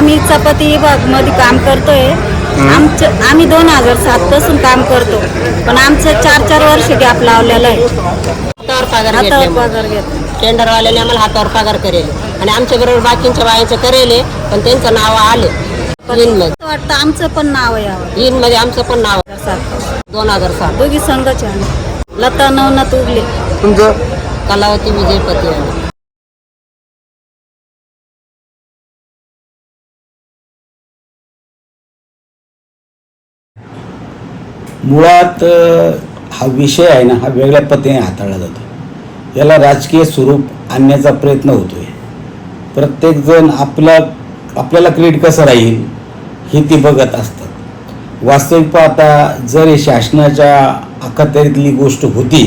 आम्ही चपाती विभागमध्ये काम करतोय. आमचं आम्ही दोन हजार सात पासून काम करतो. पण आमचं चार चार वर्ष गॅप लावलेला आहे. हातावर पगार हातावर घेतले पगार घेतो टेंडरवाल्याने आम्हाला हातावर पगार करेल. आणि आमच्या बरोबर बाकीच्या बायांचं करेल पण त्यांचं नाव आले. मध्ये. असं वाटतं आमचं पण नाव यावं इनमध्ये आमचं पण नाव सात दोन हजार सात. दोघी संघच आहे आम्ही. लता नवनाथ उगले. तुमचं? कलावती विजयपती यांनी. मुळात हा विषय आहे ना हा वेगळ्या पद्धतीने हाताळला जातो. याला राजकीय स्वरूप आणण्याचा प्रयत्न होतो आहे प्रत्येकजण आपला आपल्याला क्रेडिट कसं राहील हे ती बघत असतात. वास्तविक पाहता जर हे शासनाच्या अखत्यारीतली गोष्ट होती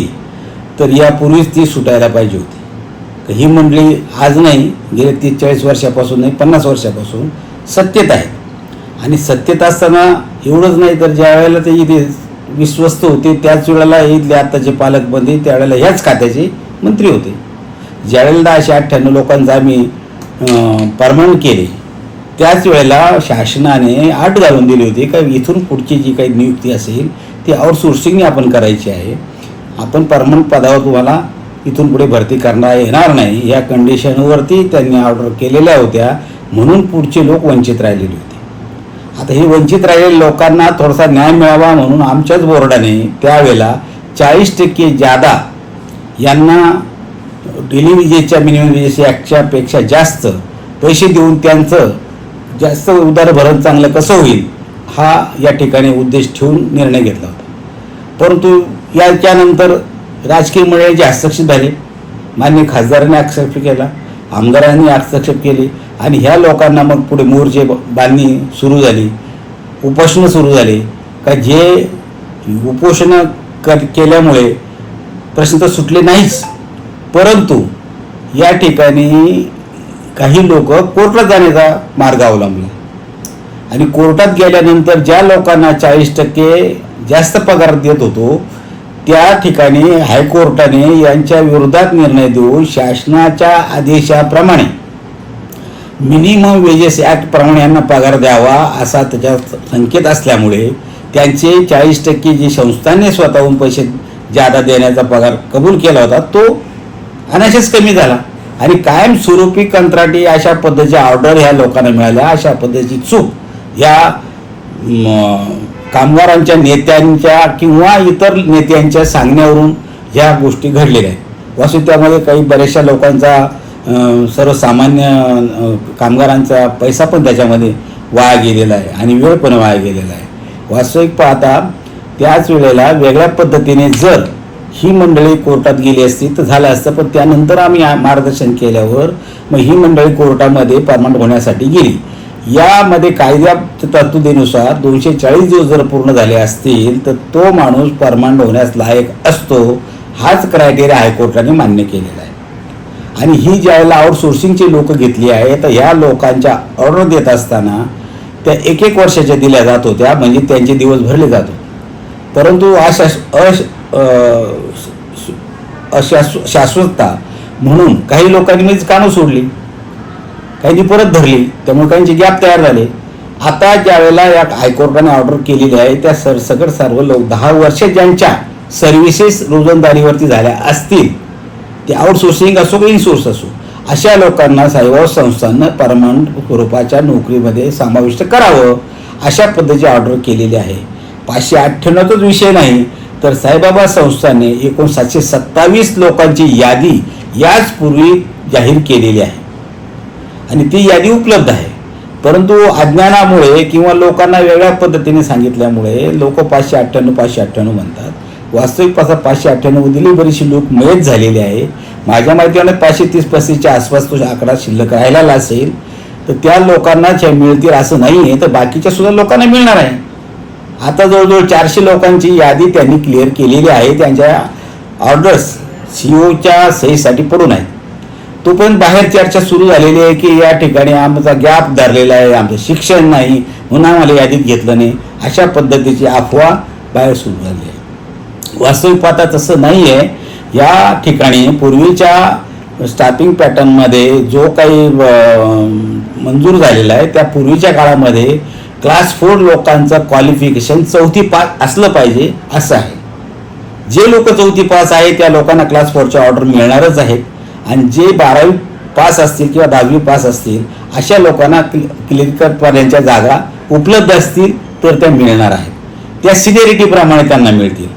तर यापूर्वीच ती सुटायला पाहिजे होती. ही मंडळी आज नाही गेल्या तीस चाळीस वर्षापासून नाही पन्नास वर्षापासून सत्तेत आहे आणि सत्तेत असताना एवढंच नाही तर ज्या वेळेला ते इथे विश्वस्त होते त्याच वेळेला इथले आत्ताचे पालकमंत्री त्यावेळेला ह्याच खात्याचे मंत्री होते. ज्यावेळेला दहाशे अठ्ठ्याण्णव लोकांचा आम्ही परमान केले त्याच वेळेला शासनाने आठ घालून दिली होती का इथून पुढची जी काही नियुक्ती असेल ती आउटसोर्सिंगने आपण करायची आहे. आपण परमनंट पदावर तुम्हाला इथून पुढे भरती करणार येणार नाही या कंडिशनवरती त्यांनी ऑर्डर केलेल्या होत्या म्हणून पुढचे लोक वंचित राहिलेले होते. आता हे वंचित राहिलेल्या लोकांना थोडासा न्याय मिळावा म्हणून आमच्याच बोर्डाने त्यावेळेला चाळीस टक्के जादा यांना डेली विजेच्या मिनिमम विजेच्या ॲक्टच्या पेक्षा जास्त पैसे देऊन त्यांचं जास्त उदारभरण चांगलं कसं होईल हा या ठिकाणी उद्देश ठेवून निर्णय घेतला होता. परंतु याच्यानंतर राजकीय मंडळाचे हस्तक्षेप झाले. मान्य खासदारांनी हस्तक्षेप केला. आमदारांनी हस्तक्षेप केले आणि ह्या लोकांना मग पुढे मोर्चे बांधणी सुरू झाली. उपोषणं सुरू झाली. का जे उपोषणं कर केल्यामुळे प्रश्न तर सुटले नाहीच. परंतु या ठिकाणी काही लोक कोर्टात जाण्याचा मार्ग अवलंबला. आणि कोर्टात गेल्यानंतर ज्या लोकांना चाळीस टक्के जास्त पगार देत होतो त्या ठिकाणी हायकोर्टाने यांच्या विरोधात निर्णय देऊन शासनाच्या आदेशाप्रमाणे मिनिमम वेजेस ॲक्टप्रमाणे यांना पगार द्यावा असा त्याच्यात संकेत असल्यामुळे त्यांचे चाळीस टक्के जे संस्थांनी स्वतःहून पैसे जादा देण्याचा पगार कबूल केला होता तो अनाशच कमी झाला. आणि कायमस्वरूपी कंत्राटी अशा पद्धतीच्या ऑर्डर ह्या लोकांना मिळाल्या अशा पद्धतीची चूक या कामगारांच्या नेत्यांच्या किंवा इतर नेत्यांच्या सांगण्यावरून ह्या गोष्टी घडलेल्या आहेत. वास्तविक त्यामध्ये काही बऱ्याचशा लोकांचा सर्वसामान्य कामगारांचा पैसा पण त्याच्यामध्ये वाया गेलेला आहे आणि वेळ पण वाया गेलेला आहे. वास्तविक पाहता त्याच वेळेला वेगळ्या पद्धतीने जर ही मंडळी कोर्टात गेली असती तर झालं असतं पण त्यानंतर आम्ही मार्गदर्शन केल्यावर मग ही मंडळी कोर्टामध्ये परमनंट होण्यासाठी गेली. यामध्ये कायद्या तरतुदीनुसार दोनशे चाळीस दिवस जर पूर्ण झाले असतील तर तो माणूस परमांड होण्यास लायक असतो हाच क्रायटेरिया हायकोर्टाने मान्य केलेला आहे. आणि ही ज्यावेळेला आउटसोर्सिंगची लोक घेतली आहे तर ह्या लोकांच्या ऑर्डर देत असताना त्या एक एक वर्षाच्या दिल्या जात होत्या म्हणजे त्यांचे दिवस भरले जात होते. परंतु अशा अश अ- अशास शाश्वतता म्हणून काही लोकांनी मीच कानं सोडली. काहींनी परत धरली त्यामुळे काहींचे गॅप तयार झाले. आता ज्या वेळेला या हायकोर्टाने ऑर्डर केलेली आहे त्या सरसकट सर्व लोक दहा वर्ष ज्यांच्या सर्व्हिसेस रोजंदारीवरती झाल्या असतील ते आउटसोर्सिंग असो की इनसोर्स असो अशा लोकांना साईबाबा संस्थांना परमनंट स्वरूपाच्या नोकरीमध्ये समाविष्ट करावं अशा पद्धतीची ऑर्डर केलेली आहे. पाचशे अठ्ठ्याण्णवचाच विषय नाही तर साईबाबा संस्थाने एकूण सातशे सत्तावीस लोकांची यादी याचपूर्वी जाहीर केलेली आहे. आणि ती यादी उपलब्ध आहे. परंतु अज्ञानामुळे किंवा लोकांना वेगळ्या पद्धतीने सांगितल्यामुळे लोक पाचशे अठ्ठ्याण्णव पाचशे अठ्ठ्याण्णव म्हणतात. वास्तविक पासा पाचशे अठ्ठ्याण्णव दिली बरीचशी लोक मयत झालेली आहे. माझ्या माहितीने पाचशे तीस पस्तीसच्या आसपास तो आकडा शिल्लक राहिलेला असेल तर त्या लोकांना ज्या मिळतील असं नाही आहे तर बाकीच्या सुद्धा लोकांना मिळणार आहे. आता जवळजवळ चारशे लोकांची यादी त्यांनी क्लिअर केलेली आहे. त्यांच्या ऑर्डर्स सी ओच्या सहीसाठी पडून आहेत. तोपर्यंत बाहेर चर्चा सुरू झालेली आहे की या ठिकाणी आमचा गॅप धरलेला आहे आमचं शिक्षण नाही म्हणून आम्हाला यादीत घेतलं नाही. अशा पद्धतीची अफवा बाहेर सुरू झाली आहे. वास्तविक पाहता तसं नाही आहे. या ठिकाणी पूर्वीच्या स्टाफिंग पॅटर्नमध्ये जो काही मंजूर झालेला आहे त्या पूर्वीच्या काळामध्ये क्लास फोर लोकांचं क्वालिफिकेशन चौथी पास असलं पाहिजे असं आहे. जे लोक चौथी पास आहे त्या लोकांना क्लास फोरच्या ऑर्डर मिळणारच आहेत. आणि जे बारावी पास असतील किंवा दहावी पास असतील अशा लोकांना क्लिनिकपर्यंतच्या जागा उपलब्ध असतील तर त्या मिळणार आहेत. त्या सिनियरिटीप्रमाणे त्यांना मिळतील.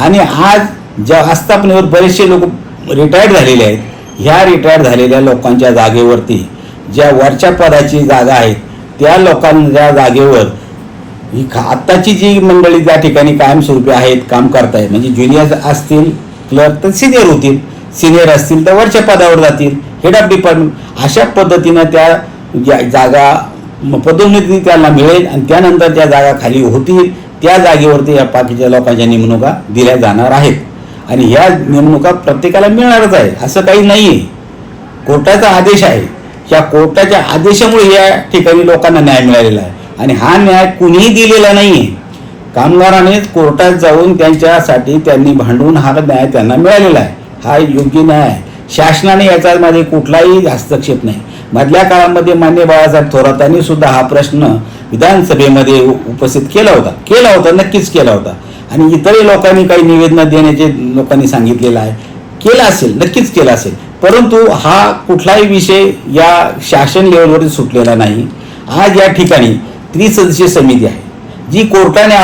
आणि आज ज्या आस्थापनेवर बरेचसे लोक रिटायर्ड झालेले आहेत ह्या रिटायर्ड झालेल्या लोकांच्या जागेवरती ज्या वरच्या पदाची जागा आहेत त्या लोकांच्या जागेवर ही खा- आत्ताची जी मंडळी त्या ठिकाणी कायमस्वरूपी आहेत काम करतायत म्हणजे ज्युनियर असतील क्लर्क तर सिनियर होतील. सिनियर असतील तर वरच्या पदावर जातील. हेड ऑफ डिपार्टमेंट अशा पद्धतीनं त्या ज्या जागा पदोन्नती त्यांना मिळेल आणि त्यानंतर ज्या जागा खाली होतील. त्या जागेवरती या बाकीच्या लोकांच्या नेमणुका दिल्या जाणार आहेत. आणि ह्या नेमणुका प्रत्येकाला मिळणारच आहे असं काही नाही आहे कोर्टाचा आदेश आहे. या कोर्टाच्या आदेशामुळे या ठिकाणी लोकांना न्याय मिळालेला आहे. आणि हा न्याय कुणीही दिलेला नाही आहे कामगाराने कोर्टात जाऊन त्यांच्यासाठी त्यांनी भांडून हा न्याय त्यांना मिळालेला आहे. हा योग्य न्याय आहे शासनाने याच्यामध्ये कुठलाही हस्तक्षेप नाही. मधल्या काळामध्ये मान्य बाळासाहेब थोरातांनी सुद्धा हा प्रश्न विधानसभेमध्ये उपस्थित केला होता. केला होता नक्कीच केला होता. आणि इतरही लोकांनी काही निवेदनं देण्याचे लोकांनी सांगितलेलं आहे. केला असेल नक्कीच केला असेल. परंतु हा कुठलाही विषय या शासन लेवलवरती सुटलेला नाही. आज या ठिकाणी त्रिसदस्यीय समिती आहे जी कोर्टाने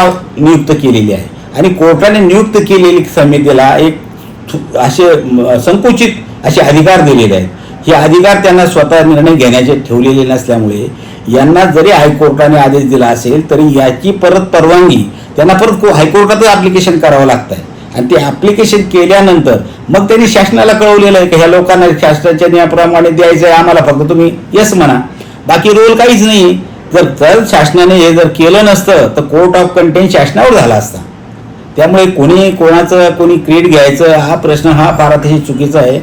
नियुक्त केलेली आहे. आणि कोर्टाने नियुक्त केलेली समितीला एक असे संकुचित असे अधिकार दिलेले आहेत. हे अधिकार त्यांना स्वतः निर्णय घेण्याचे ठेवलेले नसल्यामुळे यांना जरी हायकोर्टाने आदेश दिला असेल तरी याची परत परवानगी त्यांना परत को- हायकोर्टातच ॲप्लिकेशन करावं लागतं आहे आणि ते ॲप्लिकेशन केल्यानंतर मग त्यांनी शासनाला कळवलेलं आहे की ह्या लोकांना शासनाच्या नियमाप्रमाणे द्यायचं आहे आम्हाला फक्त तुम्ही येस म्हणा. बाकी रोल काहीच नाही जर जर शासनाने हे जर केलं नसतं तर कोर्ट ऑफ कंटेंट शासनावर झाला असता. त्यामुळे कोणी कोणाचं कोणी क्रेडिट घ्यायचं हा प्रश्न हा फार अतिशय चुकीचा आहे.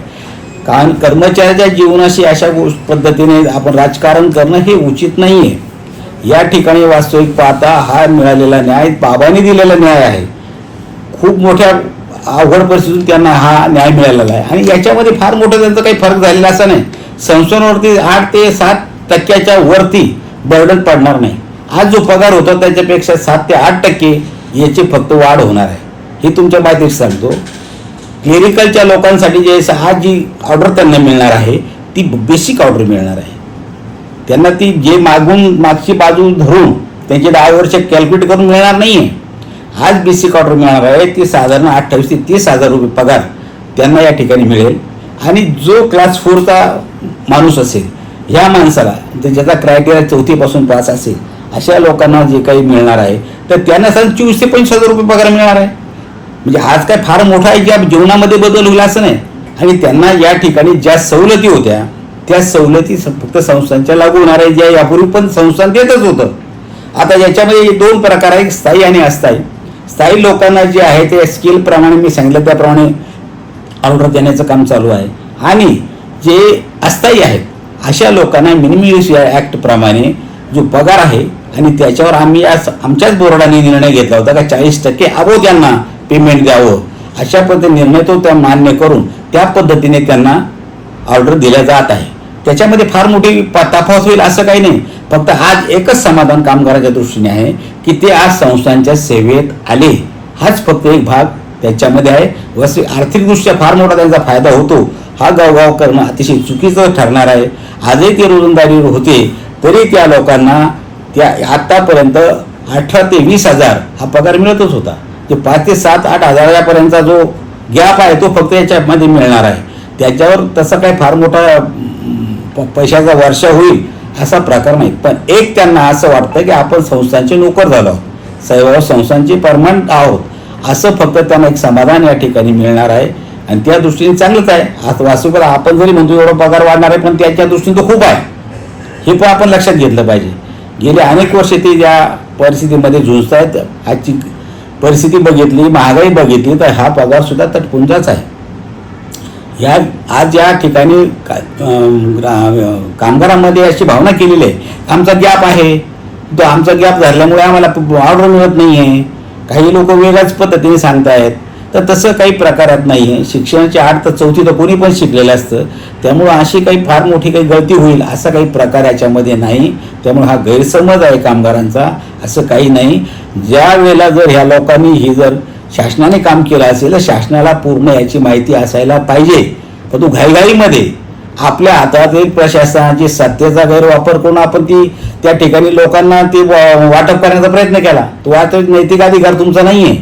कारण कर्मचाऱ्याच्या जीवनाशी अशा गोष्ट पद्धतीने आपण राजकारण करणं हे उचित नाही आहे या ठिकाणी वास्तविक पाहता हा मिळालेला न्याय बाबांनी दिलेला न्याय आहे. खूप मोठ्या अवघड परिस्थितीतून त्यांना हा न्याय मिळालेला आहे. आणि याच्यामध्ये फार मोठं त्यांचा काही फरक झालेला असा नाही. संस्थांवरती आठ ते सात टक्क्याच्या वरती बर्डन पडणार नाही. आज जो पगार होता त्याच्यापेक्षा सात ते आठ टक्के याची फक्त वाढ होणार आहे. हे तुमच्या माहितीत सांगतो. क्लेरिकलच्या लोकांसाठी जे आज जी ऑर्डर त्यांना मिळणार आहे ती बेसिक ऑर्डर मिळणार आहे. त्यांना ती जे मागून मागची बाजू धरून त्यांचे दहा वर्ष कॅल्क्युलेट करून मिळणार नाही आहे आज बेसिक ऑर्डर मिळणार आहे ती साधारण अठ्ठावीस ते तीस हजार रुपये पगार त्यांना या ठिकाणी मिळेल. आणि जो क्लास फोरचा माणूस असेल ह्या माणसाला तर ज्याचा क्रायटेरिया चौथीपासून पास असेल अशा लोकांना जे काही मिळणार आहे तर त्यांना सर चोवीस ते पंचवीस हजार रुपये पगार मिळणार आहे. म्हणजे आज काय फार मोठा आहे ज्या जीवनामध्ये बदल होईल असं नाही. आणि त्यांना या ठिकाणी ज्या सवलती होत्या त्या सवलती फक्त संस्थांच्या लागू होणार आहे ज्या यापूर्वी पण संस्थान देतच होतं. आता याच्यामध्ये दोन प्रकार आहेत स्थायी आणि अस्थायी. स्थायी लोकांना जे आहे ते स्किलप्रमाणे मी सांगितलं त्याप्रमाणे ऑर्डर देण्याचं काम चालू आहे. आणि जे अस्थायी आहेत अशा लोकांना मिनिमम या ॲक्टप्रमाणे जो पगार आहे आणि त्याच्यावर आम्ही आज आमच्याच बोर्डाने निर्णय घेतला होता का चाळीस टक्के अबो त्यांना पेमेंट द्यावं. अशा पद्धतीने निर्णय तो त्या मान्य करून त्या पद्धतीने त्यांना ऑर्डर दिल्या जात आहे. त्याच्यामध्ये फार मोठी प- तफावत होईल असं काही नाही. फक्त आज एकच समाधान कामगाराच्या दृष्टीने आहे की ते आज संस्थांच्या सेवेत आले. हाच फक्त एक भाग त्याच्यामध्ये आहे. वस आर्थिकदृष्ट्या फार मोठा त्यांचा फायदा होतो. हा गावगाव करणं अतिशय चुकीचं ठरणार आहे. आजही ते रोजंदारी होते. तरी त्या लोकांना त्या आत्तापर्यंत अठरा ते वीस हजार हा पगार मिळतच होता. ते पाच ते सात आठ हजारापर्यंतचा जो गॅप आहे तो फक्त याच्यामध्ये मिळणार आहे. त्याच्यावर तसा काही फार मोठा प- पैशाचा वर्षा होईल असा प्रकार नाही. पण एक त्यांना असं वाटतं की आपण संस्थांचे नोकर झालो आहोत. साहेब संस्थांचे परमनंट आहोत. असं फक्त त्यांना एक समाधान या ठिकाणी मिळणार आहे. आणि त्या दृष्टीने चांगलंच आहे. आज वास्तविक आपण जरी म्हणतो एवढा पगार वाढणार आहे पण त्याच्या दृष्टीने तो खूप आहे. हे पण आपण लक्षात घेतलं पाहिजे. गेले अनेक वर्ष ते ज्या परिस्थितीमध्ये झुंजत आहेत आजची परिस्थिती बघितली महागाई बघितली तर हा पगार सुद्धा तटपुंजाच आहे. या आज या ठिकाणी का- कामगारांमध्ये अशी भावना केलेली आहे. आमचा गॅप आहे. तो आमचा गॅप झाल्यामुळे आम्हाला ऑर्डर मिळत नाही आहे काही लोक वेगळ्याच पद्धतीने सांगतायत. तर तसं काही प्रकारात नाही आहे. शिक्षणाची आठ तर चौथी तर कोणी पण शिकलेलं असतं. त्यामुळं अशी काही फार मोठी काही गळती होईल असा काही प्रकार याच्यामध्ये नाही. त्यामुळे हा गैरसमज आहे कामगारांचा असं काही नाही. ज्या वेळेला जर ह्या लोकांनी ही जर शासनाने काम केलं असेल तर शासनाला पूर्ण याची माहिती असायला पाहिजे. परंतु तू घाईघाईमध्ये आपल्या हातातील एक प्रशासनाची सत्तेचा गैरवापर करून आपण ती त्या ठिकाणी लोकांना ते वाटप करण्याचा प्रयत्न केला. तो आता नैतिक अधिकार तुमचा नाही आहे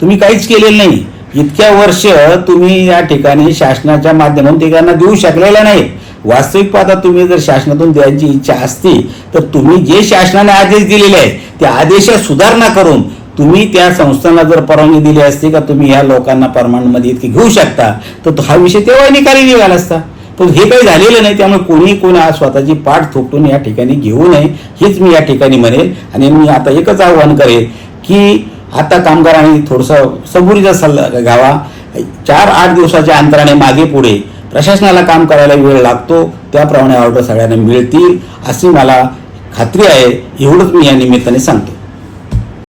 तुम्ही काहीच केलेलं नाही. इतक्या वर्ष तुम्ही या ठिकाणी शासनाच्या माध्यमातून ठिकाणा देऊ शकलेला नाही. वास्तविक पाहता तुम्ही जर शासनातून द्यायची इच्छा असती तर तुम्ही जे शासनाने आदेश दिलेले आहे त्या आदेशात सुधारणा करून तुम्ही त्या संस्थांना जर परवानगी दिली असती का तुम्ही या लोकांना परमाणमध्ये इतकी घेऊ शकता तर तो हा विषय तेव्हा निकाली निघाला असता. पण हे काही झालेलं नाही त्यामुळे कोणी कोणी आज स्वतःची पाठ थोपटून या ठिकाणी घेऊ नये हेच मी या ठिकाणी म्हणेल. आणि मी आता एकच आव्हान करेल की आता कामगारांनी थोडंसं सबुरीचा सल्ला घ्यावा. चार आठ दिवसाच्या अंतराने मागे पुढे प्रशासनाला काम करायला वेळ लागतो. त्याप्रमाणे ऑर्डर सगळ्यांना मिळतील अशी मला खात्री आहे. एवढंच मी या निमित्ताने सांगतो.